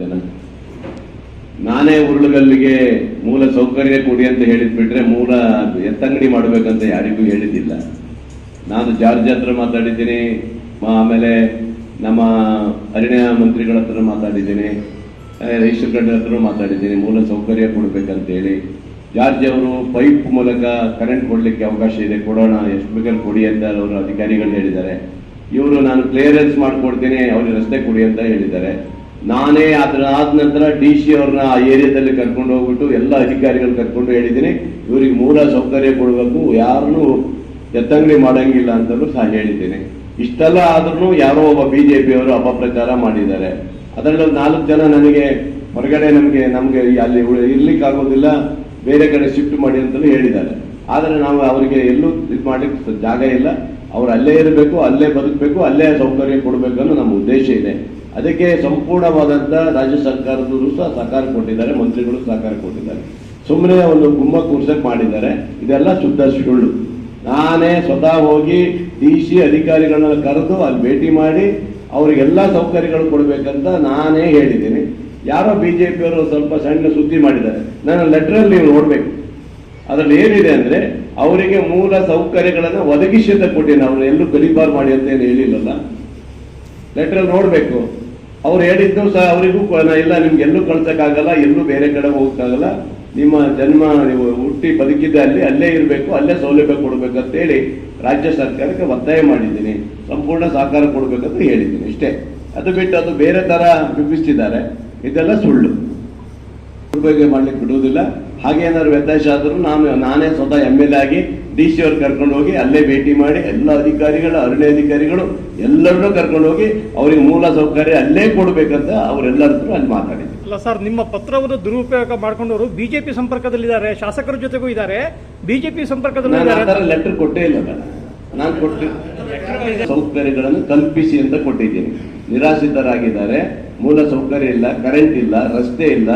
ಜನ ನಾನೇ ಉರುಳುಗಲ್ಲಿಗೆ ಮೂಲ ಸೌಕರ್ಯ ಕೊಡಿ ಅಂತ ಹೇಳಿದ್ ಬಿಟ್ರೆ ಮೂಲ ಎತ್ತಂಗಡಿ ಮಾಡಬೇಕಂತ ಯಾರಿಗೂ ಹೇಳಿದ್ದಿಲ್ಲ. ನಾನು ಜಾರ್ಜ್ ಹತ್ರ ಮಾತಾಡಿದ್ದೀನಿ ಆಮೇಲೆ ನಮ್ಮ ಅರಣ್ಯ ಮಂತ್ರಿಗಳ ಹತ್ರ ಮಾತಾಡಿದ್ದೀನಿ ರೈತರ ಗಡ್ಡ ಹತ್ರ ಮಾತಾಡಿದ್ದೀನಿ, ಮೂಲ ಸೌಕರ್ಯ ಕೊಡ್ಬೇಕಂತೇಳಿ. ಜಾರ್ಜ್ ಅವರು ಪೈಪ್ ಮೂಲಕ ಕರೆಂಟ್ ಕೊಡ್ಲಿಕ್ಕೆ ಅವಕಾಶ ಇದೆ, ಕೊಡೋಣ, ಎಷ್ಟು ಬೇಕಾದ್ರೆ ಕೊಡಿ ಅಂತ ಅವರು ಅಧಿಕಾರಿಗಳು ಹೇಳಿದ್ದಾರೆ. ಇವರು ನಾನು ಕ್ಲಿಯರೆನ್ಸ್ ಮಾಡ್ಕೊಡ್ತೀನಿ, ಅವ್ರಿಗೆ ರಸ್ತೆ ಕೊಡಿ ಅಂತ ಹೇಳಿದ್ದಾರೆ. ನಾನೇ ಅದರ ಆದ ನಂತರ ಡಿ ಸಿ ಅವ್ರನ್ನ ಆ ಏರಿಯಾದಲ್ಲಿ ಕರ್ಕೊಂಡು ಹೋಗ್ಬಿಟ್ಟು ಎಲ್ಲ ಅಧಿಕಾರಿಗಳು ಕರ್ಕೊಂಡು ಹೇಳಿದ್ದೀನಿ, ಇವ್ರಿಗೆ ಮೂಲ ಸೌಕರ್ಯ ಕೊಡಬೇಕು, ಯಾರನ್ನೂ ಎತ್ತಂಗಡಿ ಮಾಡಂಗಿಲ್ಲ ಅಂತಲೂ ಸಹ ಹೇಳಿದ್ದೀನಿ. ಇಷ್ಟೆಲ್ಲ ಆದ್ರೂ ಯಾರೋ ಒಬ್ಬ ಬಿಜೆಪಿ ಅವರು ಅಪಪ್ರಚಾರ ಮಾಡಿದ್ದಾರೆ. ಅದರಲ್ಲಿ ನಾಲ್ಕು ಜನ ನನಗೆ ಹೊರಗಡೆ ನಮಗೆ ನಮಗೆ ಅಲ್ಲಿ ಇರ್ಲಿಕ್ಕೆ ಆಗೋದಿಲ್ಲ ಬೇರೆ ಕಡೆ ಶಿಫ್ಟ್ ಮಾಡಿ ಅಂತಲೂ ಹೇಳಿದ್ದಾರೆ. ಆದರೆ ನಾವು ಅವರಿಗೆ ಎಲ್ಲೂ ಇದು ಮಾಡ್ಲಿಕ್ಕೆ ಜಾಗ ಇಲ್ಲ. ಅವ್ರು ಅಲ್ಲೇ ಇರಬೇಕು, ಅಲ್ಲೇ ಬದುಕಬೇಕು, ಅಲ್ಲೇ ಸೌಕರ್ಯ ಕೊಡಬೇಕು ಅನ್ನೋ ನಮ್ಮ ಉದ್ದೇಶ ಇದೆ. ಅದಕ್ಕೆ ಸಂಪೂರ್ಣವಾದಂಥ ರಾಜ್ಯ ಸರ್ಕಾರದವರು ಸಹ ಸಹಕಾರ ಕೊಟ್ಟಿದ್ದಾರೆ, ಮಂತ್ರಿಗಳು ಸಹಕಾರ ಕೊಟ್ಟಿದ್ದಾರೆ. ಸುಮ್ಮನೆ ಒಂದು ಗುಮ್ಮ ಕೂರ್ಸಕ್ ಮಾಡಿದ್ದಾರೆ. ಇದೆಲ್ಲ ಶುದ್ಧ ಸುಳ್ಳು. ನಾನೇ ಸ್ವತಃ ಹೋಗಿ ಡಿ ಸಿ ಅಧಿಕಾರಿಗಳನ್ನ ಕರೆದು ಅಲ್ಲಿ ಭೇಟಿ ಮಾಡಿ ಅವರಿಗೆಲ್ಲ ಸೌಕರ್ಯಗಳು ಕೊಡಬೇಕಂತ ನಾನೇ ಹೇಳಿದ್ದೀನಿ. ಯಾರೋ ಬಿ ಜೆ ಪಿಯವರು ಸ್ವಲ್ಪ ಸಣ್ಣ ಸುದ್ದಿ ಮಾಡಿದ್ದಾರೆ. ನನ್ನ ಲೆಟ್ರಲ್ಲಿ ನೀವು ನೋಡಬೇಕು. ಅದರಲ್ಲಿ ಏನಿದೆ ಅಂದ್ರೆ ಅವರಿಗೆ ಮೂಲ ಸೌಕರ್ಯಗಳನ್ನು ಒದಗಿಸಿದ ಕೊಟ್ಟಿನ ಅವ್ರು ಎಲ್ಲೂ ಗಲೀಬಾರ್ ಮಾಡಿ ಅಂತ ಏನು ಹೇಳಿಲ್ಲಲ್ಲ. ಲೆಟ್ರಲ್ಲಿ ನೋಡ್ಬೇಕು. ಅವ್ರು ಹೇಳಿದ್ದು ಸಹ ಅವರಿಗೂ ಇಲ್ಲ, ನಿಮ್ಗೆ ಎಲ್ಲೂ ಕಳ್ಸಕ್ಕಾಗಲ್ಲ, ಎಲ್ಲೂ ಬೇರೆ ಕಡೆ ಹೋಗಕ್ಕಾಗಲ್ಲ. ನಿಮ್ಮ ಜನ್ಮ ನೀವು ಹುಟ್ಟಿ ಬದುಕಿದ್ದೆ ಅಲ್ಲಿ, ಅಲ್ಲೇ ಇರಬೇಕು, ಅಲ್ಲೇ ಸೌಲಭ್ಯ ಕೊಡ್ಬೇಕಂತೇಳಿ ರಾಜ್ಯ ಸರ್ಕಾರಕ್ಕೆ ಒತ್ತಾಯ ಮಾಡಿದ್ದೀನಿ. ಸಂಪೂರ್ಣ ಸಹಕಾರ ಕೊಡಬೇಕಂತ ಹೇಳಿದ್ದೀನಿ ಇಷ್ಟೇ. ಅದು ಬಿಟ್ಟು ಅದು ಬೇರೆ ತರ ಬಿಂಬಿಸ್ತಿದ್ದಾರೆ. ಇದೆಲ್ಲ ಸುಳ್ಳು. ಬಗ್ಗೆ ಮಾಡ್ಲಿಕ್ಕೆ ಬಿಡುವುದಿಲ್ಲ. ಹಾಗೆ ಏನಾದ್ರು ವ್ಯತ್ಯಾಸ ಆದರೂ ನಾನು, ನಾನೇ ಸ್ವತಃ ಎಂ ಎಲ್ ಎ ಆಗಿ ಡಿ ಸಿ ಅವ್ರು ಕರ್ಕೊಂಡು ಹೋಗಿ ಅಲ್ಲೇ ಭೇಟಿ ಮಾಡಿ ಎಲ್ಲ ಅಧಿಕಾರಿಗಳು ಅರಣ್ಯ ಅಧಿಕಾರಿಗಳು ಎಲ್ಲರನ್ನೂ ಕರ್ಕೊಂಡು ಹೋಗಿ ಅವರಿಗೆ ಮೂಲ ಸೌಕರ್ಯ ಅಲ್ಲೇ ಕೊಡಬೇಕಂತ ಅವರೆಲ್ಲರ ಹತ್ರ ಅಲ್ಲಿ ಮಾತಾಡಿದ್ರು. ಅಲ್ಲ ಸರ್ ನಿಮ್ಮ ಪತ್ರವನ್ನು ದುರುಪಯೋಗ ಮಾಡ್ಕೊಂಡವರು ಬಿಜೆಪಿ ಸಂಪರ್ಕದಲ್ಲಿದ್ದಾರೆ ಶಾಸಕರ ಜೊತೆಗೂ ಇದ್ದಾರೆ ಬಿಜೆಪಿ ಸಂಪರ್ಕದಲ್ಲಿ ಲೆಟರ್ ಕೊಟ್ಟೇ ಇಲ್ಲ ನಾನು. ನಾನು ಕೊಟ್ಟು ಸೌಕರ್ಯಗಳನ್ನು ಕಲ್ಪಿಸಿ ಅಂತ ಕೊಟ್ಟಿದ್ದೀನಿ. ನಿರಾಶ್ರಿತರಾಗಿದ್ದಾರೆ ಮೂಲ ಸೌಕರ್ಯ ಇಲ್ಲ ಕರೆಂಟ್ ಇಲ್ಲ ರಸ್ತೆ ಇಲ್ಲ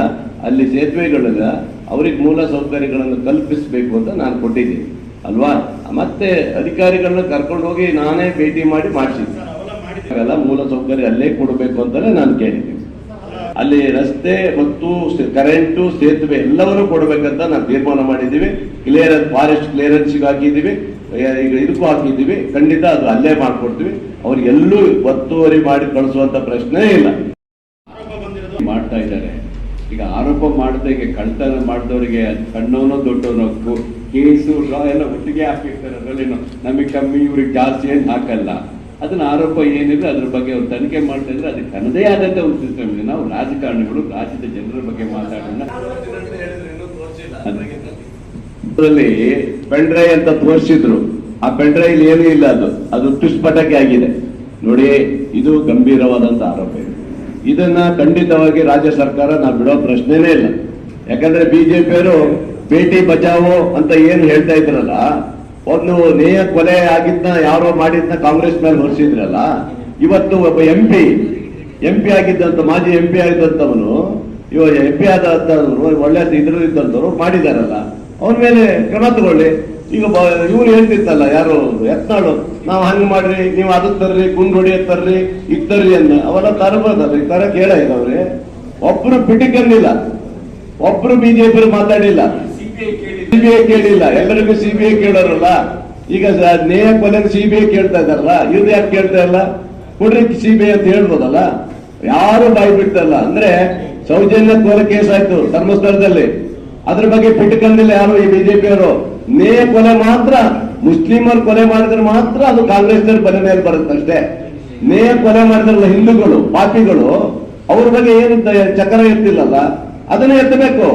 ಅಲ್ಲಿ ಸೇತುವೆಗಳಿಲ್ಲ ಅವ್ರಿಗೆ ಮೂಲ ಸೌಕರ್ಯಗಳನ್ನು ಕಲ್ಪಿಸಬೇಕು ಅಂತ ನಾನು ಕೊಟ್ಟಿದ್ದೀನಿ. ಅಲ್ವಾ? ಮತ್ತೆ ಅಧಿಕಾರಿಗಳನ್ನ ಕರ್ಕೊಂಡು ಹೋಗಿ ನಾನೇ ಭೇಟಿ ಮಾಡಿ ಮಾಡಿಸಿದ್ದೆ ಮೂಲ ಸೌಕರ್ಯ ಅಲ್ಲೇ ಕೊಡಬೇಕು ಅಂತಲೇ ನಾನು ಕೇಳಿದ್ದೀನಿ. ಅಲ್ಲಿ ರಸ್ತೆ ಮತ್ತು ಕರೆಂಟು, ಸೇತುವೆ ಎಲ್ಲವನ್ನೂ ಕೊಡಬೇಕಂತ ನಾವು ತೀರ್ಮಾನ ಮಾಡಿದ್ದೀವಿ. ಕ್ಲಿಯರೆನ್ಸ್ ಫಾರೆಸ್ಟ್ ಕ್ಲಿಯರೆನ್ಸ್ಗೆ ಹಾಕಿದ್ದೀವಿ. ಈಗ ಇದಕ್ಕೂ ಹಾಕಿದ್ದೀವಿ. ಖಂಡಿತ ಅದು ಅಲ್ಲೇ ಮಾಡ್ಕೊಡ್ತೀವಿ. ಅವ್ರಿಗೆಲ್ಲೂ ಒತ್ತುವರಿ ಮಾಡಿ ಕಳಿಸುವಂತ ಪ್ರಶ್ನೆ ಇಲ್ಲ. ಮಾಡ್ತಾ ಇದ್ದಾರೆ. ಈಗ ಆರೋಪ ಮಾಡದೆ ಈಗ ಕಳ್ತನ ಮಾಡಿದವರಿಗೆ ದೊಡ್ಡವನೋ ಗೊ- ಕೇಸು ಲಾ ಎಲ್ಲ ಒಟ್ಟಿಗೆ ಹಾಕಿರ್ತಾರೆ. ಅದರಲ್ಲಿ ನಮಗೆ ಕಮ್ಮಿ, ಇವ್ರಿಗೆ ಜಾಸ್ತಿ ಏನು ಹಾಕಲ್ಲ. ಅದನ್ನ ಆರೋಪ ಏನಿದೆ, ಅದ್ರ ಬಗ್ಗೆ ಅವ್ರು ತನಿಖೆ ಮಾಡ್ತಾ ಇದ್ರೆ ಅದಕ್ಕೆ ತನ್ನದೇ ಆದಂತ ಒಂದು ಸಿಸ್ಟಮ್ ಇದೆ. ನಾವು ರಾಜಕಾರಣಿಗಳು, ರಾಜ್ಯದ ಜನರ ಬಗ್ಗೆ ಮಾತಾಡೋಣ ಅದರಲ್ಲಿ ಪೆಂಡ್ರೈ ಅಂತ ತೋರಿಸಿದ್ರು. ಆ ಪೆಂಡ್ರೈಲ್ ಏನೂ ಇಲ್ಲ ಅದು. ಅದು ತುಷ್ಪಟಕ್ಕೆ ಆಗಿದೆ. ನೋಡಿ, ಇದು ಗಂಭೀರವಾದಂತ ಆರೋಪ ಇದೆ. ಇದನ್ನ ಖಂಡಿತವಾಗಿ ರಾಜ್ಯ ಸರ್ಕಾರ ನಾವು ಬಿಡೋ ಪ್ರಶ್ನೆನೇ ಇಲ್ಲ. ಯಾಕಂದ್ರೆ ಬಿಜೆಪಿಯವರು ಬೇಟಿ ಬಚಾವೋ ಅಂತ ಏನು ಹೇಳ್ತಾ ಇದ್ರಲ್ಲ, ಒಂದು ನೇಯ ಕೊಲೆ ಆಗಿದ್ನ ಯಾರೋ ಮಾಡಿದ್ನ ಕಾಂಗ್ರೆಸ್ ಮೇಲೆ ಹೊರಿಸಿದ್ರಲ್ಲ, ಇವತ್ತು ಒಬ್ಬ ಎಂ ಪಿ ಎಂ ಪಿ ಆಗಿದ್ದಂತ, ಮಾಜಿ ಎಂ ಪಿ ಆಗಿದ್ದಂಥವನು ಇವ ಎಂ ಪಿ ಆದಂತವ್ರು ಒಳ್ಳೆ ಮಾಡಿದಾರಲ್ಲ, ಅವನ ಮೇಲೆ ಕ್ರಮ ತಗೊಳ್ಳಿ. ಈಗ ಇವ್ರು ಹೇಳ್ತಿತ್ತಲ್ಲ ಯಾರು ಎತ್ನಾಳು ನಾವು ಹಂಗ್ ಮಾಡ್ರಿ ನೀವು ಅದಕ್ಕೆ ತರ್ರಿ ಎತ್ತರ್ರಿ ತರ್ರಿ ಇದ್ ತರ್ರಿ ಅಂದ. ಅವೆಲ್ಲ ತರಬಾರ್ದಲ್ಲ ಈ ತರ ಕೇಳ ಇದಾವ್ರಿ ಒಬ್ರು ಪಿಟಿಕನ್ನಿಲ್ಲ ಒಬ್ರು ಬಿಜೆಪಿ ಮಾತಾಡಿಲ್ಲ. ಸಿಬಿಐ ಕೇಳಿಲ್ಲ. ಎಲ್ಲರಿಗೂ ಸಿಬಿಐ ಕೇಳೋರಲ್ಲ. ಈಗ ಸ- ನೇಹ ಕೊಲೆ ಸಿಬಿಐ ಕೇಳ್ತಾ ಇದ್ದಾರಲ್ಲ ಇವ್ರು ಯಾಕೆ ಕೇಳ್ತಾ ಇಲ್ಲ? ಕೊಡ್ರಿ ಸಿಬಿಐ ಅಂತ ಹೇಳ್ಬೋದಲ್ಲ? ಯಾರು ಬಾಯಿ ಬಿಡ್ತಲ್ಲ? ಅಂದ್ರೆ ಸೌಜನ್ಯ ಕೋಲ ಕೇಸ್ ಆಯ್ತು ಧರ್ಮಸ್ಥಳದಲ್ಲಿ. ಅದ್ರ ಬಗ್ಗೆ ಪಿಟ್ಕೊಂಡಿಲ್ಲ ಯಾರು ಈ ಬಿಜೆಪಿ ನೇಹ ಕೊಲೆ ಮಾತ್ರ, ಮುಸ್ಲಿಮರು ಕೊಲೆ ಮಾಡಿದ್ರೆ ಮಾತ್ರ ಅದು ಕಾಂಗ್ರೆಸ್ ಬಲೆ ಮೇಲೆ ಬರುತ್ತೆ ಅಷ್ಟೇ. ನೇಹ ಕೊಲೆ ಮಾಡಿದ್ರಲ್ಲ ಹಿಂದೂಗಳು, ಪಾಪಿಗಳು, ಅವ್ರ ಬಗ್ಗೆ ಏನು ಚಕ್ರ ಎತ್ತಿಲ್ಲಲ್ಲ, ಅದನ್ನ ಎತ್ತಬೇಕು.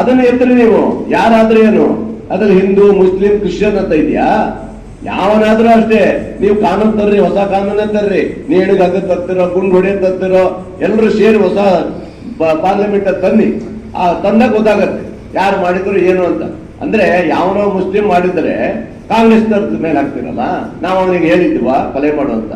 ಅದನ್ನ ಎತ್ತರಿ ನೀವು. ಯಾರಾದ್ರೂ ಏನು, ಅದ್ರಲ್ಲಿ ಹಿಂದೂ, ಮುಸ್ಲಿಂ, ಕ್ರಿಶ್ಚಿಯನ್ ಅಂತ ಇದೆಯಾ? ಯಾವನಾದ್ರೂ ಅಷ್ಟೇ. ನೀವು ಕಾನೂನು ತರ್ರಿ, ಹೊಸ ಕಾನೂನು ತರ್ರಿ. ನೇಣಿಗೆ ಹಗ್ಗ ತರ್ತಿರೋ ಗುಂಡು ಹೊಡೆ ತರ್ತಿರೋ ಎಲ್ಲರೂ ಸೇರಿ ಹೊಸ ಪಾರ್ಲಿಮೆಂಟ್ ತನ್ನಿ. ಆ ತಂದಾಗ ಗೊತ್ತಾಗತ್ತೆ. ಯಾರು ಮಾಡಿದ್ರು ಏನು ಅಂತ. ಅಂದ್ರೆ ಯಾವನೋ ಮುಸ್ಲಿಂ ಮಾಡಿದ್ರೆ ಕಾಂಗ್ರೆಸ್ ಮೇಲೆ ಹಾಕ್ತಿರಲ್ಲ? ನಾವು ಅವನಿಗೆ ಹೇಳಿದ್ವಾ? ಕೊಲೆ ಮಾಡು ಅಂತ.